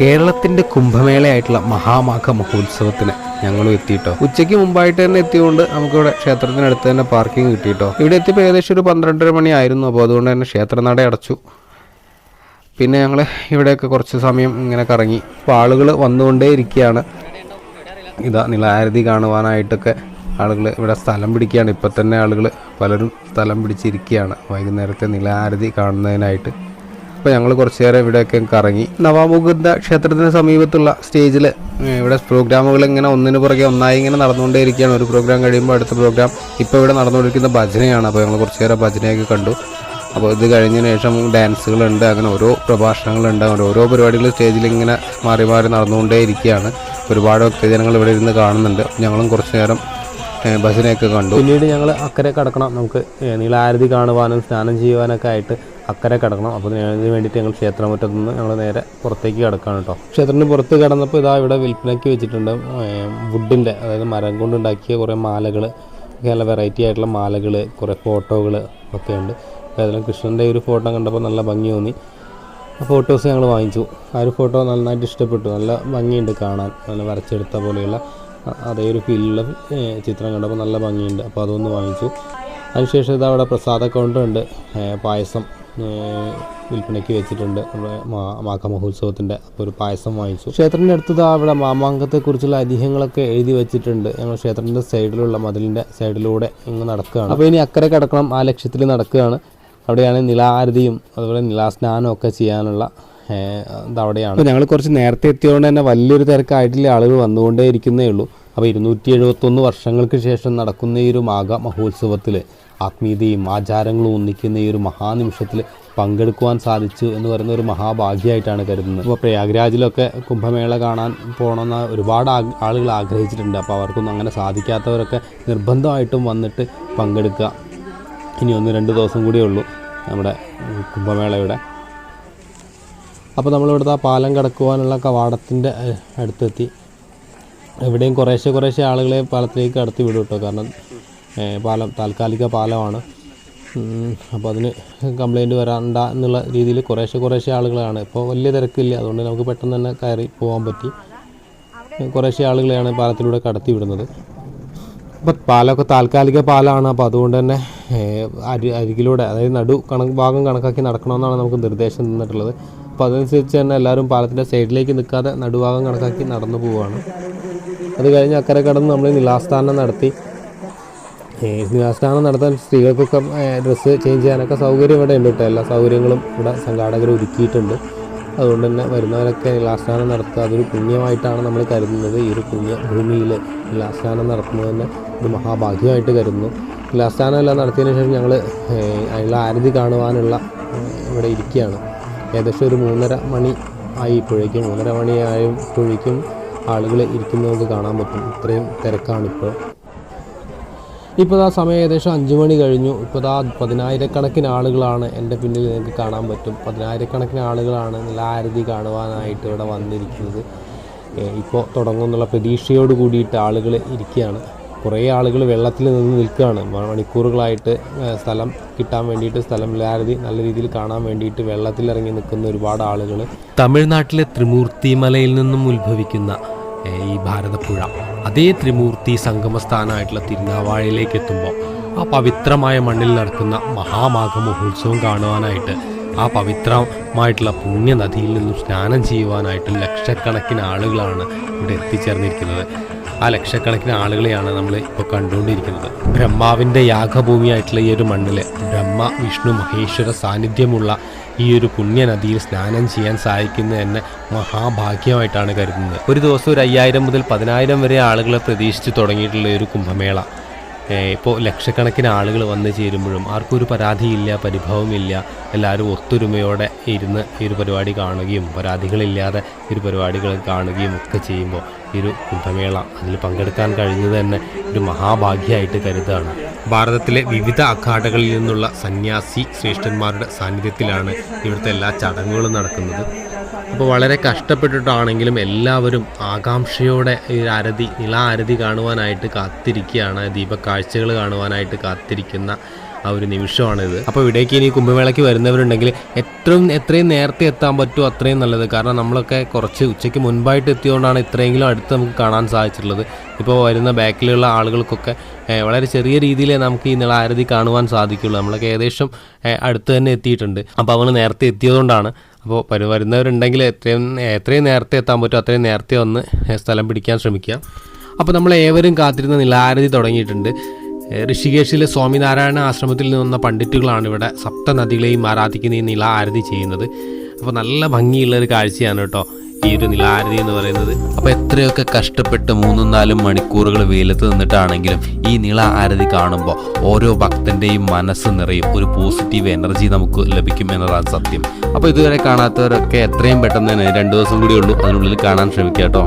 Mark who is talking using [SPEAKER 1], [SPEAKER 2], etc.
[SPEAKER 1] കേരളത്തിന്റെ കുംഭമേളയായിട്ടുള്ള മഹാമാഘ മഹോത്സവത്തിന് ഞങ്ങളും എത്തിയിട്ടോ? ഉച്ചയ്ക്ക് മുമ്പായിട്ട് തന്നെ എത്തിയതുകൊണ്ട് നമുക്കിവിടെ ക്ഷേത്രത്തിനടുത്ത് തന്നെ പാർക്കിംഗ് കിട്ടിയിട്ടോ? ഇവിടെ എത്തിയപ്പോൾ ഏകദേശം ഒരു പന്ത്രണ്ടര മണിയായിരുന്നു അപ്പോൾ അതുകൊണ്ട് തന്നെ ക്ഷേത്രനട അടച്ചു. പിന്നെ ഞങ്ങൾ ഇവിടെയൊക്കെ കുറച്ച് സമയം ഇങ്ങനെ കറങ്ങി. അപ്പോൾ ആളുകൾ വന്നുകൊണ്ടേ ഇരിക്കുകയാണ്. ഇതാ നിലാരതി കാണുവാനായിട്ടൊക്കെ ആളുകൾ ഇവിടെ സ്ഥലം പിടിക്കുകയാണ്. ഇപ്പം തന്നെ ആളുകൾ പലരും സ്ഥലം പിടിച്ചിരിക്കുകയാണ്. വൈകുന്നേരത്തെ നിലാരതി കാണുന്നതിനായിട്ട്. അപ്പോൾ ഞങ്ങൾ കുറച്ച് നേരം ഇവിടെയൊക്കെ കറങ്ങി. നവാമുകുന്ദ ക്ഷേത്രത്തിന് സമീപത്തുള്ള സ്റ്റേജിൽ ഇവിടെ പ്രോഗ്രാമുകൾ ഇങ്ങനെ ഒന്നിനു പുറകെ ഒന്നായി ഇങ്ങനെ നടന്നുകൊണ്ടേയിരിക്കുകയാണ്. ഒരു പ്രോഗ്രാം കഴിയുമ്പോൾ അടുത്ത പ്രോഗ്രാം. ഇപ്പോൾ ഇവിടെ നടന്നുകൊണ്ടിരിക്കുന്ന ഭജനയാണ്. അപ്പോൾ ഞങ്ങൾ കുറച്ച് നേരം ഭജനയൊക്കെ കണ്ടു. അപ്പോൾ ഇത് കഴിഞ്ഞതിന് ശേഷം ഡാൻസുകളുണ്ട്. അങ്ങനെ ഓരോ പ്രഭാഷണങ്ങളുണ്ട്. അങ്ങനെ ഓരോ പരിപാടികൾ സ്റ്റേജിൽ ഇങ്ങനെ മാറി മാറി നടന്നുകൊണ്ടേ ഇരിക്കുകയാണ് ഒരുപാട് ഭക്തജനങ്ങൾ ഇവിടെ ഇരുന്ന് കാണുന്നുണ്ട്. ഞങ്ങളും കുറച്ച് നേരം ഭജനയൊക്കെ കണ്ടു. പിന്നീട് ഞങ്ങൾ അക്കരെ കിടക്കണം നമുക്ക്. നീളാരതി കാണുവാനും സ്നാനം ചെയ്യുവാനൊക്കെ ആയിട്ട് അക്കരെ കടക്കണം. അപ്പോൾ അതിന് വേണ്ടിയിട്ട് ഞങ്ങൾ ക്ഷേത്രമുറ്റത്ത് നിന്ന് ഞങ്ങൾ നേരെ പുറത്തേക്ക് കിടക്കാണ് കേട്ടോ. ക്ഷേത്രത്തിന് പുറത്ത് കിടന്നപ്പോൾ ഇതാ ഇവിടെ വിൽപ്പനയ്ക്ക് വെച്ചിട്ടുണ്ട് വുഡിന്റെ അതായത് മരം കൊണ്ടുണ്ടാക്കിയ കുറേ മാലകൾ നല്ല വെറൈറ്റി ആയിട്ടുള്ള മാലകൾ കുറേ ഫോട്ടോകൾ ഒക്കെ ഉണ്ട്. അപ്പോൾ അതിലും കൃഷ്ണന്റെ ഒരു ഫോട്ടോ കണ്ടപ്പോൾ നല്ല ഭംഗി തോന്നി. ആ ഫോട്ടോസ് ഞങ്ങൾ വാങ്ങിച്ചു. ആ ഒരു ഫോട്ടോ നന്നായിട്ട് ഇഷ്ടപ്പെട്ടു. നല്ല ഭംഗിയുണ്ട് കാണാൻ. നല്ല വരച്ചെടുത്ത പോലെയുള്ള അതേ ഒരു ഫീലുള്ള ചിത്രം കണ്ടപ്പോൾ നല്ല ഭംഗിയുണ്ട്. അപ്പോൾ അതൊന്ന് വാങ്ങിച്ചു. അതിനുശേഷം ഇത് അവിടെ പ്രസാദ കൗണ്ടർ ഉണ്ട്. പായസം. വിൽപ്പനയ്ക്ക് വെച്ചിട്ടുണ്ട്. നമ്മുടെ മാഘ മഹോത്സവത്തിന്റെ അപ്പോൾ ഒരു പായസം വാങ്ങിച്ചു. ക്ഷേത്രത്തിന്റെ അടുത്ത് അവിടെ മാമാങ്കത്തെക്കുറിച്ചുള്ള ഐതിഹ്യങ്ങളൊക്കെ എഴുതി വെച്ചിട്ടുണ്ട്. ഞങ്ങൾ ക്ഷേത്രത്തിന്റെ സൈഡിലുള്ള മതിലിന്റെ സൈഡിലൂടെ ഇങ്ങ് നടക്കുകയാണ്. അപ്പോൾ ഇനി അക്കരെ കിടക്കണം ആ ലക്ഷ്യത്തിൽ നടക്കുകയാണ്. അവിടെയാണ് നിലാരതിയും അതുപോലെ നിലാസ്നാനം ഒക്കെ ചെയ്യാനുള്ള ഇതവിടെയാണ് അവിടെയാണ് അപ്പോൾ ഞങ്ങൾ കുറച്ച് നേരത്തെ എത്തിയതുകൊണ്ട് തന്നെ വലിയൊരു തിരക്കായിട്ടില്ല. ആളുകൾ വന്നുകൊണ്ടേ ഇരിക്കുന്നേ ഉള്ളൂ. അപ്പോൾ ഇരുന്നൂറ്റി എഴുപത്തൊന്ന് വർഷങ്ങൾക്ക് ശേഷം നടക്കുന്ന ഈ ഒരു മാഘ മഹോത്സവത്തിൽ ആത്മീയതയും ആചാരങ്ങളും ഒന്നിക്കുന്ന ഈ ഒരു മഹാനിമിഷത്തിൽ പങ്കെടുക്കുവാൻ സാധിച്ചു എന്ന് പറയുന്ന ഒരു മഹാഭാഗ്യമായിട്ടാണ് കരുതുന്നത്. അപ്പോൾ പ്രയാഗ്രാജിലൊക്കെ കുംഭമേള കാണാൻ പോകണമെന്ന് ഒരുപാട് ആളുകൾ ആഗ്രഹിച്ചിട്ടുണ്ട്. അപ്പോൾ അവർക്കൊന്നും അങ്ങനെ സാധിക്കാത്തവരൊക്കെ നിർബന്ധമായിട്ടും വന്നിട്ട് പങ്കെടുക്കുക. ഇനി ഒന്ന് രണ്ട് ദിവസം കൂടിയേ ഉള്ളൂ നമ്മുടെ കുംഭമേളയുടെ. അപ്പോൾ നമ്മളിവിടുത്തെ ആ പാലം കടക്കുവാനുള്ള കവാടത്തിന്റെ അടുത്തെത്തി. ഇവിടെയും കുറേശ്ശെ കുറേശ്ശെ ആളുകളെ പാലത്തിലേക്ക് കടത്തി വിടും കേട്ടോ. കാരണം പാലം താൽക്കാലിക പാലമാണ്. അപ്പോൾ അതിന് കംപ്ലൈന്റ് വരാണ്ട എന്നുള്ള രീതിയിൽ കുറേശ്ശെ കുറേശ്ശെ ആളുകളാണ്. ഇപ്പോൾ വലിയ തിരക്കില്ല. അതുകൊണ്ട് നമുക്ക് പെട്ടെന്ന് തന്നെ കയറി പോകാൻ പറ്റി. കുറേശ്ശെ ആളുകളെയാണ് പാലത്തിലൂടെ കടത്തി വിടുന്നത്. അപ്പോൾ പാലമൊക്കെ താൽക്കാലിക പാലമാണ് അപ്പോൾ അതുകൊണ്ട് തന്നെ അരി അരികിലൂടെ അതായത് നടു കണക്ക് ഭാഗം കണക്കാക്കി നടക്കണമെന്നാണ് നമുക്ക് നിർദ്ദേശം തന്നിട്ടുള്ളത്. അപ്പോൾ അതനുസരിച്ച് തന്നെ എല്ലാവരും പാലത്തിന്റെ സൈഡിലേക്ക് നിൽക്കാതെ നടുഭാഗം കണക്കാക്കി നടന്നു പോവുകയാണ് അത് കഴിഞ്ഞ് അക്കരെ കടന്ന് നമ്മൾ നിലാസ്ഥാനം നടത്തി. നിലാസ്ഥാനം നടത്താൻ സ്ത്രീകൾക്കൊക്കെ ഡ്രസ്സ് ചേഞ്ച് ചെയ്യാനൊക്കെ സൗകര്യം ഇവിടെ ഉണ്ട് കേട്ടോ. എല്ലാ സൗകര്യങ്ങളും ഇവിടെ സംഘാടകർ ഒരുക്കിയിട്ടുണ്ട്. അതുകൊണ്ട് തന്നെ വരുന്നവരൊക്കെ നിലാസ്ഥാനം നടത്തുക. അതൊരു പുണ്യമായിട്ടാണ് നമ്മൾ കരുതുന്നത്. ഈ ഒരു പുണ്യ ഭൂമിയിൽ നിലാസ്ഥാനം നടത്തുന്നത് തന്നെ ഒരു മഹാഭാഗ്യമായിട്ട് കരുതുന്നു. നിലാസ്ഥാനം എല്ലാം നടത്തിയതിന് ശേഷം ഞങ്ങൾ അതിനുള്ള ആരതി കാണുവാനുള്ള ഇവിടെ ഇരിക്കുകയാണ്. ഏകദേശം ഒരു മൂന്നര മണി ആയി ഇപ്പോഴേക്കും. മൂന്നര മണി ആയപ്പോഴേക്കും ആളുകൾ ഇരിക്കുന്നത് കാണാൻ പറ്റും. ഇത്രയും തിരക്കാണിപ്പോൾ. ഇപ്പോൾ ആ സമയം ഏകദേശം അഞ്ച് മണി കഴിഞ്ഞു. ഇപ്പോൾ ആ പതിനായിരക്കണക്കിന് ആളുകളാണ് എന്റെ പിന്നിൽ നിങ്ങൾക്ക് കാണാൻ പറ്റും. പതിനായിരക്കണക്കിന് ആളുകളാണ് നല്ല ആരതി കാണുവാനായിട്ട് ഇവിടെ വന്നിരിക്കുന്നത്. ഇപ്പോൾ തുടങ്ങുമെന്നുള്ള പ്രതീക്ഷയോട് കൂടിയിട്ട് ആളുകൾ ഇരിക്കുകയാണ്. കുറേ ആളുകൾ വെള്ളത്തിൽ നിന്ന് നിൽക്കുകയാണ്. മണിക്കൂറുകളായിട്ട് സ്ഥലം കിട്ടാൻ വേണ്ടിയിട്ട് സ്ഥലം ഇല്ലാതെ നല്ല രീതിയിൽ കാണാൻ വേണ്ടിയിട്ട് വെള്ളത്തിൽ ഇറങ്ങി നിൽക്കുന്ന ഒരുപാട് ആളുകൾ
[SPEAKER 2] തമിഴ്നാട്ടിലെ ത്രിമൂർത്തി മലയിൽ നിന്നും ഉത്ഭവിക്കുന്ന ഈ ഭാരതപ്പുഴ. അതേ ത്രിമൂർത്തി സംഗമസ്ഥാനമായിട്ടുള്ള തിരുനാവാഴയിലേക്ക് എത്തുമ്പോൾ ആ പവിത്രമായ മണ്ണിൽ നടക്കുന്ന മഹാമാഘ മഹോത്സവം കാണുവാനായിട്ട് ആ പവിത്രമായിട്ടുള്ള പുണ്യനദിയിൽ നിന്നും സ്നാനം ചെയ്യുവാനായിട്ട് ലക്ഷക്കണക്കിന് ആളുകളാണ് ഇവിടെ എത്തിച്ചേർന്നിരിക്കുന്നത്. ആ ലക്ഷക്കണക്കിന് ആളുകളെയാണ് നമ്മൾ ഇപ്പോൾ കണ്ടുകൊണ്ടിരിക്കുന്നത്. ബ്രഹ്മാവിന്റെ യാഗഭൂമിയായിട്ടുള്ള ഈ ഒരു മണ്ണിൽ ബ്രഹ്മ വിഷ്ണു മഹേശ്വര സാന്നിധ്യമുള്ള ഈ ഒരു പുണ്യനദിയിൽ സ്നാനം ചെയ്യാൻ സാധിക്കുന്നത് തന്നെ മഹാഭാഗ്യമായിട്ടാണ് കരുതുന്നത്. ഒരു ദിവസം ഒരു അയ്യായിരം മുതൽ പതിനായിരം വരെ ആളുകളെ പ്രതീക്ഷിച്ച് തുടങ്ങിയിട്ടുള്ള ഒരു കുംഭമേള. ഇപ്പോൾ ലക്ഷക്കണക്കിന് ആളുകൾ വന്നു ചേരുമ്പോഴും ആർക്കും ഒരു പരാതിയില്ല പരിഭവമില്ല. എല്ലാവരും ഒത്തൊരുമയോടെ ഇരുന്ന് ഈ ഒരു പരിപാടി കാണുകയും പരാതികളില്ലാതെ ഈ ഒരു പരിപാടികൾ കാണുകയും ഒക്കെ ചെയ്യുമ്പോൾ ഈ ഒരു കുംഭമേള അതിൽ പങ്കെടുക്കാൻ കഴിഞ്ഞത് തന്നെ ഒരു മഹാഭാഗ്യമായിട്ട് കരുതാണ് ഭാരതത്തിലെ വിവിധ അഖാഡകളിൽ നിന്നുള്ള സന്യാസി ശ്രേഷ്ഠന്മാരുടെ സാന്നിധ്യത്തിലാണ് ഇവിടുത്തെ എല്ലാ ചടങ്ങുകളും നടക്കുന്നത്. അപ്പോൾ വളരെ കഷ്ടപ്പെട്ടിട്ടാണെങ്കിലും എല്ലാവരും ആകാംക്ഷയോടെ ഈ അരതി നില അരതി കാണുവാനായിട്ട് കാത്തിരിക്കുകയാണ്. ദീപക്കാഴ്ചകൾ കാണുവാനായിട്ട് കാത്തിരിക്കുന്ന ആ ഒരു നിമിഷമാണിത്. അപ്പോൾ ഇവിടേക്ക് ഇനി കുംഭമേളയ്ക്ക് വരുന്നവരുണ്ടെങ്കിൽ എത്രയും എത്രയും നേരത്തെ എത്താൻ പറ്റുമോ അത്രയും നല്ലത്. കാരണം നമ്മളൊക്കെ കുറച്ച് ഉച്ചയ്ക്ക് മുൻപായിട്ട് എത്തിയതുകൊണ്ടാണ് ഇത്രയെങ്കിലും അടുത്ത് നമുക്ക് കാണാൻ സാധിച്ചിട്ടുള്ളത്. ഇപ്പോൾ വരുന്ന ബാക്കിലുള്ള ആളുകൾക്കൊക്കെ വളരെ ചെറിയ രീതിയിലേ നമുക്ക് ഈ നിളാരതി കാണുവാൻ സാധിക്കുള്ളൂ. നമ്മളൊക്കെ ഏകദേശം അടുത്ത് തന്നെ എത്തിയിട്ടുണ്ട്. അപ്പോൾ അവൾ നേരത്തെ എത്തിയതുകൊണ്ടാണ്. അപ്പോൾ വരുന്നവരുണ്ടെങ്കിൽ എത്രയും എത്രയും നേരത്തെ എത്താൻ പറ്റുമോ അത്രയും നേരത്തെ ഒന്ന് സ്ഥലം പിടിക്കാൻ ശ്രമിക്കുക. അപ്പോൾ നമ്മൾ ഏവരും കാത്തിരുന്ന നിലാരതി തുടങ്ങിയിട്ടുണ്ട്. ഋഷികേശിലെ സ്വാമിനാരായണ ആശ്രമത്തിൽ നിന്ന് പണ്ഡിറ്റുകളാണ് ഇവിടെ സപ്തനദികളെയും ആരാധിക്കുന്ന ഈ നില ആരതി ചെയ്യുന്നത്. അപ്പോൾ നല്ല ഭംഗിയുള്ള ഒരു കാഴ്ചയാണ് കേട്ടോ ഈ ഒരു നിലാരതി എന്ന് പറയുന്നത്.
[SPEAKER 3] അപ്പോൾ എത്രയൊക്കെ കഷ്ടപ്പെട്ട് മൂന്നും നാലും മണിക്കൂറുകൾ വെയിലത്ത് നിന്നിട്ടാണെങ്കിലും ഈ നിള ആരതി കാണുമ്പോൾ ഓരോ ഭക്തന്റെയും മനസ്സ് നിറയും. ഒരു പോസിറ്റീവ് എനർജി നമുക്ക് ലഭിക്കും എന്നതാണ് സത്യം. അപ്പോൾ ഇതുവരെ കാണാത്തവരൊക്കെ എത്രയും പെട്ടെന്ന് തന്നെ രണ്ട് ദിവസം കൂടി ഉള്ളൂ. അതിനുള്ളിൽ കാണാൻ ശ്രമിക്കാം കേട്ടോ.